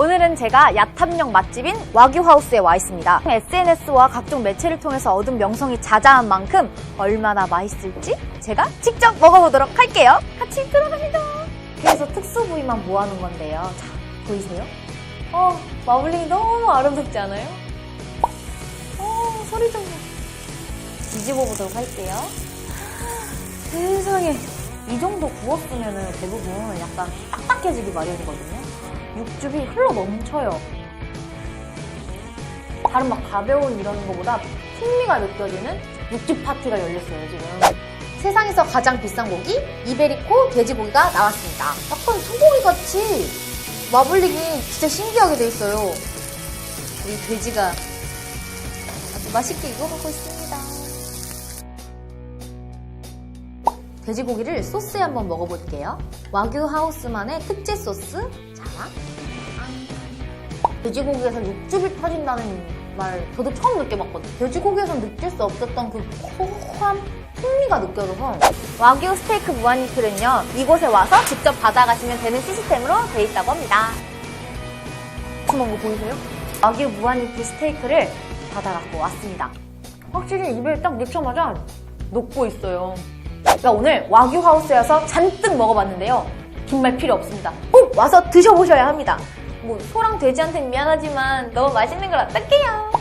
오늘은 제가 야탐령 맛집인 와규하우스에 와 있습니다. SNS와 각종 매체를 통해서 얻은 명성이 자자한 만큼 얼마나 맛있을지 제가 직접 먹어보도록 할게요. 같이 들어갑니다. 그래서 특수 부위만 모아놓은 건데요. 자, 보이세요? 어, 마블링이 너무 아름답지 않아요? 어, 소리 좀 봐. 뒤집어 보도록 할게요. 세상에. 이 정도 구웠으면 대부분 약간 딱딱해지기 마련이거든요. 육즙이 흘러 넘쳐요. 다른 막 가벼운 이런 거보다 풍미가 느껴지는 육즙 파티가 열렸어요, 지금. 세상에서 가장 비싼 고기, 이베리코 돼지고기가 나왔습니다. 약간 소고기 같이 마블링이 진짜 신기하게 돼 있어요. 우리 돼지가 아주 맛있게 익어가고 있습니다. 돼지고기를 소스에 한번 먹어볼게요. 와규 하우스만의 특제 소스. 자. 돼지고기에서 육즙이 터진다는 말 저도 처음 느껴봤거든요. 돼지고기에서 느낄 수 없었던 그 고소한 풍미가 느껴져서 와규 스테이크 무한리필은요 이곳에 와서 직접 받아가시면 되는 시스템으로 돼 있다고 합니다. 한번 거 보이세요? 와규 무한리필 스테이크를 받아갖고 왔습니다. 확실히 입에 딱 넣자마자 녹고 있어요. 제가 오늘 와규 하우스여서 잔뜩 먹어봤는데요. 긴말 필요 없습니다. 꼭 와서 드셔보셔야 합니다. 뭐 소랑 돼지한테는 미안하지만 너무 맛있는 걸 어떡해요.